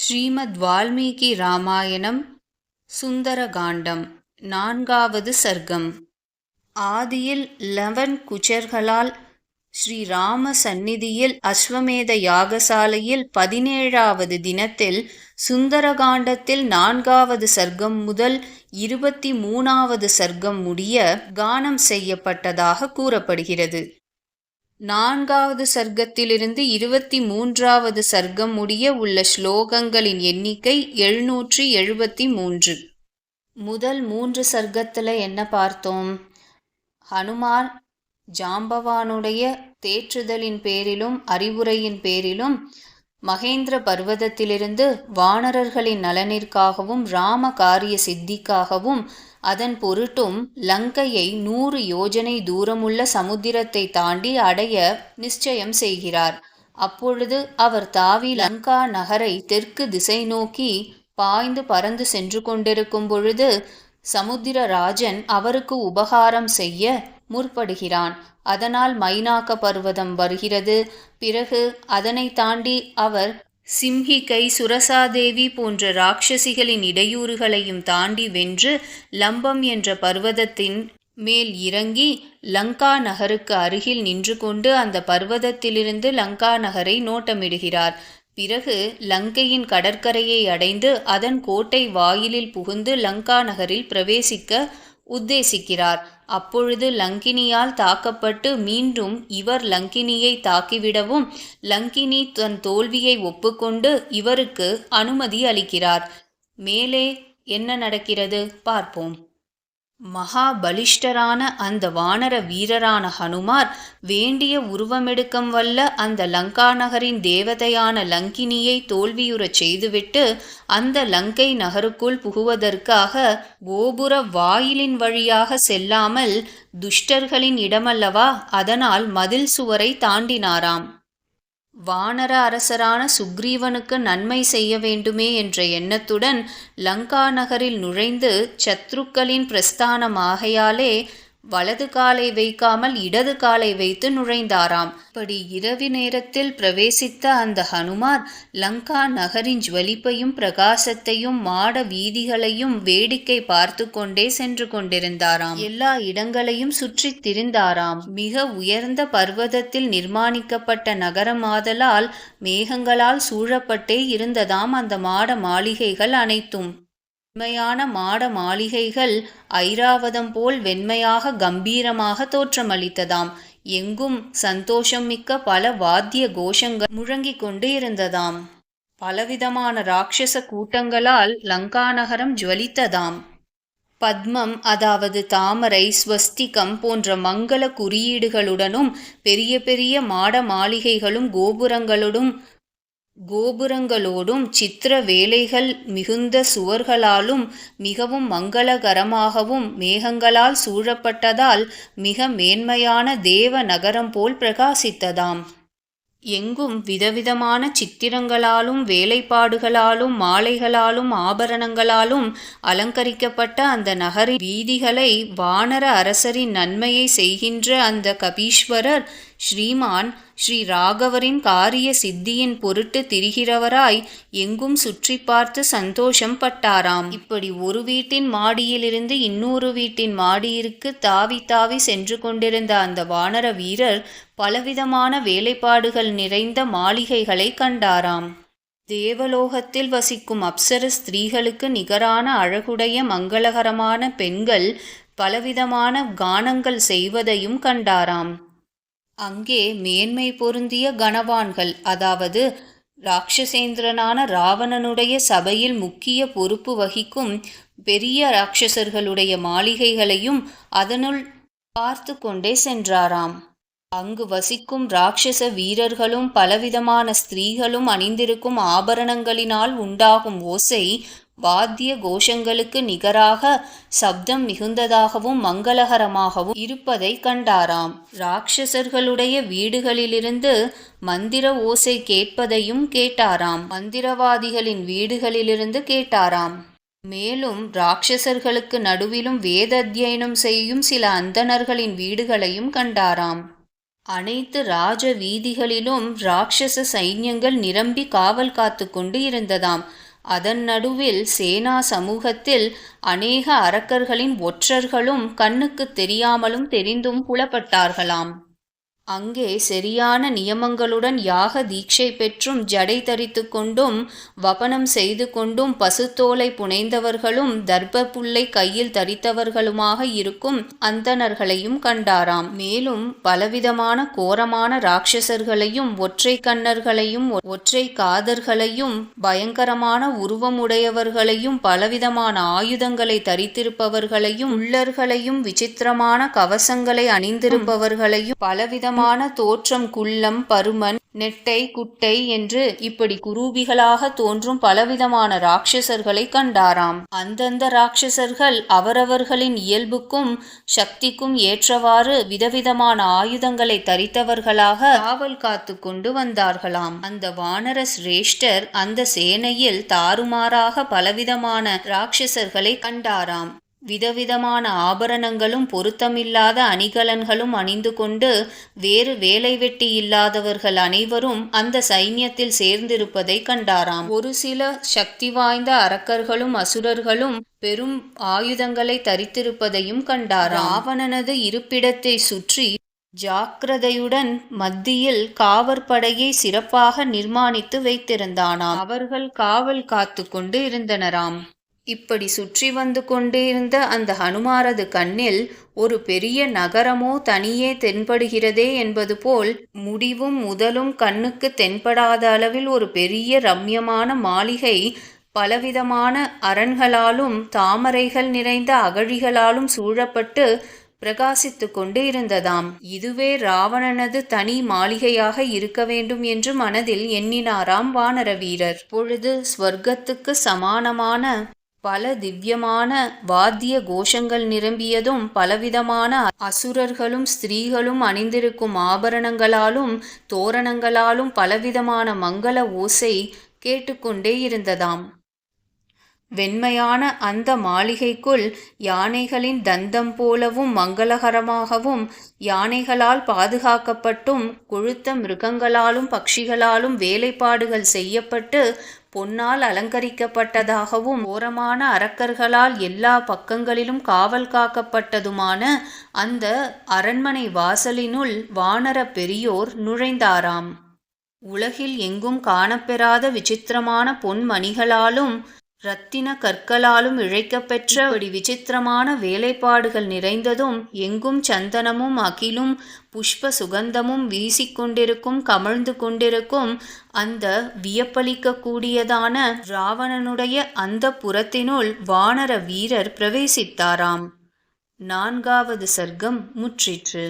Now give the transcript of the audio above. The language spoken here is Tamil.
ஸ்ரீமத் வால்மீகி ராமாயணம் சுந்தரகாண்டம் நான்காவது சர்க்கம். ஆதியில் லவன் குச்சர்களால் ஸ்ரீராம சந்நிதியில் அஸ்வமேத யாகசாலையில் பதினேழாவது தினத்தில் சுந்தரகாண்டத்தில் நான்காவது சர்க்கம் முதல் இருபத்தி மூணாவது சர்க்கம் முடிய கானம் செய்யப்பட்டதாக கூறப்படுகிறது. நான்காவது சர்க்கத்திலிருந்து இருபத்தி மூன்றாவது சர்க்கம் முடிய உள்ள ஸ்லோகங்களின் எண்ணிக்கை எழுநூற்றி எழுபத்தி மூன்று. முதல் மூன்று சர்க்கத்தில் என்ன பார்த்தோம்? ஹனுமான் ஜாம்பவானுடைய தேற்றுதலின் பேரிலும் அறிவுரையின் பேரிலும் மகேந்திர பர்வதத்திலிருந்து வானரர்களின் நலனிற்காகவும் ராம காரிய சித்திக்காகவும் அதன் பொருட்டும் லங்கையை நூறு யோஜனை தூரமுள்ள சமுத்திரத்தை தாண்டி அடைய நிச்சயம் செய்கிறார். அப்பொழுது அவர் தாவி லங்கா நகரை தெற்கு திசை நோக்கி பாய்ந்து பறந்து சென்று கொண்டிருக்கும் பொழுது சமுத்திரராஜன் அவருக்கு உபகாரம் செய்ய முற்படுகிறான். அதனால் மைனாக்க பர்வதம் வருகிறது. பிறகு அதனை தாண்டி அவர் சிம்ஹிகை சுரசாதேவி போன்ற ராட்சசிகளின் இடையூறுகளையும் தாண்டி வென்று லம்பம் என்ற பர்வதத்தின் மேல் இறங்கி லங்கா நகருக்கு அருகில் நின்று கொண்டு அந்த பர்வதத்திலிருந்து லங்கா நகரை நோட்டமிடுகிறார். பிறகு லங்கையின் கடற்கரையை அடைந்து அதன் கோட்டை வாயிலில் புகுந்து லங்கா நகரில் பிரவேசிக்க உத்தேசிக்கிறார். அப்பொழுது லங்கினியால் தாக்கப்பட்டு மீண்டும் இவர் லங்கினியை தாக்கிவிடவும் லங்கினி தன் தோல்வியை ஒப்புக்கொண்டு இவருக்கு அனுமதி அளிக்கிறார். மேலே என்ன நடக்கிறது பார்ப்போம். மகாபலிஷ்டரான அந்த வானர வீரரான ஹனுமார் வேண்டிய உருவமெடுக்கம் வல்ல அந்த லங்கா நகரின் தேவதையான லங்கினியை தோல்வியுறச் செய்துவிட்டு அந்த லங்கை நகருக்குள் புகுவதற்காக கோபுர வாயிலின் வழியாக செல்லாமல் துஷ்டர்களின் இடமல்லவா அதனால் மதில் சுவரை தாண்டினாராம். வானர அரசரான சுக்ரீவனுக்கு நன்மை செய்ய வேண்டுமே என்ற எண்ணத்துடன் லங்கா நகரில் நுழைந்து சத்ருக்களின் பிரஸ்தானமாகையாலே வலது காலை வைக்காமல் இடது காலை வைத்து நுழைந்தாராம். இப்படி இரவு நேரத்தில் பிரவேசித்த அந்த ஹனுமார் லங்கா நகரின் ஜுவலிப்பையும் பிரகாசத்தையும் மாட வீதிகளையும் வேடிக்கை பார்த்து கொண்டே சென்று கொண்டிருந்தாராம். எல்லா இடங்களையும் சுற்றி திரிந்தாராம். மிக உயர்ந்த பர்வதத்தில் நிர்மாணிக்கப்பட்ட நகரமாதலால் மேகங்களால் சூழப்பட்டே இருந்ததாம் அந்த மாட மாளிகைகள் அனைத்தும். மென்மையான மாட மாளிகைகள் ஐராவதம் போல் வெண்மையாக கம்பீரமாக தோற்றமளித்ததாம். எங்கும் சந்தோஷம் மிக்க பல வாத்திய கோஷங்கள் முழங்கிக் கொண்டு இருந்ததாம். பலவிதமான ராட்சச கூட்டங்களால் லங்கா நகரம் ஜுவலித்ததாம். பத்மம் அதாவது தாமரை ஸ்வஸ்திகம் போன்ற மங்கள குறியீடுகளுடனும் பெரிய பெரிய மாட மாளிகைகளும் கோபுரங்களுடன் கோபுரங்களோடும் சித்திர வேலைகள் மிகுந்த சுவர்களாலும் மிகவும் மங்களகரமாகவும் மேகங்களால் சூழப்பட்டதால் மிக மேன்மையான தேவ நகரம் போல் பிரகாசித்ததாம். எங்கும் விதவிதமான சித்திரங்களாலும் வேலைப்பாடுகளாலும் மாலைகளாலும் ஆபரணங்களாலும் அலங்கரிக்கப்பட்ட அந்த நகரின் வீதிகளை வானர அரசரின் நன்மையை செய்கின்ற அந்த கபீஸ்வரர் ஸ்ரீமான் ஸ்ரீ ராகவரின் காரிய சித்தியின் பொருட்டு திரிகிறவராய் எங்கும் சுற்றி பார்த்து சந்தோஷம் பட்டாராம். இப்படி ஒரு வீட்டின் மாடியிலிருந்து இன்னொரு வீட்டின் மாடியிற்கு தாவி தாவி சென்று கொண்டிருந்த அந்த வானர வீரர் பலவிதமான வேலைப்பாடுகள் நிறைந்த மாளிகைகளை கண்டாராம். தேவலோகத்தில் வசிக்கும் அப்சர ஸ்திரீகளுக்கு நிகரான அழகுடைய மங்களகரமான பெண்கள் பலவிதமான கானங்கள் செய்வதையும் கண்டாராம். அங்கே மேன்மை பொருந்திய கணவான்கள் அதாவது ராட்சசேந்திரனான ராவணனுடைய சபையில் முக்கிய பொறுப்பு வகிக்கும் பெரிய ராட்சசர்களுடைய மாளிகைகளையும் அதனுள் பார்த்து கொண்டே சென்றாராம். அங்கு வசிக்கும் ராட்சச வீரர்களும் பலவிதமான ஸ்திரீகளும் அணிந்திருக்கும் ஆபரணங்களினால் உண்டாகும் ஓசை வாத்திய கோஷங்களுக்கு நிகராக சப்தம் மிகுந்ததாகவும் மங்களகரமாகவும் இருப்பதை கண்டாராம். ராட்சசர்களுடைய வீடுகளிலிருந்து மந்திர ஓசை கேட்பதையும் கேட்டாராம். மந்திரவாதிகளின் வீடுகளிலிருந்து கேட்டாராம். மேலும் ராட்சசர்களுக்கு நடுவிலும் வேத அத்தியனம் செய்யும் சில அந்தணர்களின் வீடுகளையும் கண்டாராம். அனைத்து ராஜ வீதிகளிலும் ராட்சச சைன்யங்கள் நிரம்பி காவல் காத்து கொண்டு இருந்ததாம். அதன் நடுவில் சேனா சமூகத்தில் அநேக அரக்கர்களின் ஒற்றர்களும் கண்ணுக்குத் தெரியாமலும் தெரிந்தும் புலப்பட்டார்களாம். அங்கே சரியான நியமங்களுடன் யாக தீட்சை பெற்றும் ஜடை தரித்து கொண்டும் வபனம் செய்து கொண்டும் பசுத்தோலை புனைந்தவர்களும் தர்ப்ப புல்லை கையில் தரித்தவர்களுமாக இருக்கும் அந்தணர்களையும் கண்டாராம். மேலும் பலவிதமான கோரமான ராட்சசர்களையும் ஒற்றை கண்ணர்களையும் ஒற்றை காதர்களையும் பயங்கரமான உருவமுடையவர்களையும் பலவிதமான ஆயுதங்களை தரித்திருப்பவர்களையும் உள்ளர்களையும் விசித்திரமான கவசங்களை அணிந்திருப்பவர்களையும் பலவிதமான தோற்றம் குள்ளம் பருமன் நெட்டை குட்டை என்று இப்படி குரூபிகளாக தோன்றும் பலவிதமான ராட்சசர்களை கண்டாராம். அந்தந்த ராட்சசர்கள் அவரவர்களின் இயல்புக்கும் சக்திக்கும் ஏற்றவாறு விதவிதமான ஆயுதங்களை தரித்தவர்களாக காவல் காத்து கொண்டு வந்தார்களாம். அந்த வானர சிரேஷ்டர் அந்த சேனையில் தாறுமாறாக பலவிதமான ராட்சசர்களை கண்டாராம். விதவிதமான ஆபரணங்களும் பொருத்தமில்லாத அணிகலன்களும் அணிந்து கொண்டு வேறு வேலை வெட்டி இல்லாதவர்கள் அனைவரும் அந்த சைன்யத்தில் சேர்ந்திருப்பதை கண்டாராம். ஒரு சில சக்தி வாய்ந்த அரக்கர்களும் அசுரர்களும் பெரும் ஆயுதங்களை தரித்திருப்பதையும் கண்டாராம். ராவணனது இருப்பிடத்தை சுற்றி ஜாக்கிரதையுடன் மத்தியில் காவற்படையை சிறப்பாக நிர்மாணித்து வைத்திருந்தானாம். அவர்கள் காவல் காத்து கொண்டு இருந்தனராம். இப்படி சுற்றி வந்து கொண்டிருந்த அந்த ஹனுமாரது கண்ணில் ஒரு பெரிய நகரமோ தனியே தென்படுகிறதே என்பது போல் முடிவும் முதலும் கண்ணுக்கு தென்படாத அளவில் ஒரு பெரிய ரம்யமான மாளிகை பலவிதமான அரண்களாலும் தாமரைகள் நிறைந்த அகழிகளாலும் சூழப்பட்டு பிரகாசித்து கொண்டு இருந்ததாம் இதுவே ராவணனது தனி மாளிகையாக இருக்க வேண்டும் என்று மனதில் எண்ணினாராம் வானர வீரர் பொழுது ஸ்வர்க்கத்துக்கு சமானமான பல திவ்யமான வாத்திய கோஷங்கள் நிரம்பியதும் பலவிதமான அசுரர்களும் ஸ்திரீகளும் அணிந்திருக்கும் ஆபரணங்களாலும் தோரணங்களாலும் பலவிதமான மங்கள ஓசை கேட்டுக்கொண்டே இருந்ததாம். வெண்மையான அந்த மாளிகைக்குள் யானைகளின் தந்தம் போலவும் மங்களகரமாகவும் யானைகளால் பாதுகாக்கப்பட்டும் கொழுத்த மிருகங்களாலும் பட்சிகளாலும் வேலைப்பாடுகள் செய்யப்பட்டு பொன்னால் அலங்கரிக்கப்பட்டதாகவும் ஓரமான அரக்கர்களால் எல்லா பக்கங்களிலும் காவல் காக்கப்பட்டதுமான அந்த அரண்மனை வாசலினுள் வானர பெரியோர் நுழைந்தாராம். உலகில் எங்கும் காணப்பெறாத விசித்திரமான பொன்மணிகளாலும் இரத்தின கற்களாலும் இழைக்கப்பெற்ற ஒரு விசித்திரமான வேலைப்பாடுகள் நிறைந்ததும் எங்கும் சந்தனமும் அகிலும் புஷ்ப சுகந்தமும் வீசிக்கொண்டிருக்கும் கமழ்ந்து கொண்டிருக்கும் அந்த வியப்பளிக்கக்கூடியதான ராவணனுடைய அந்த புறத்தினுள் வானர வீரர் பிரவேசித்தாராம். நான்காவது சர்க்கம் முற்றிற்று.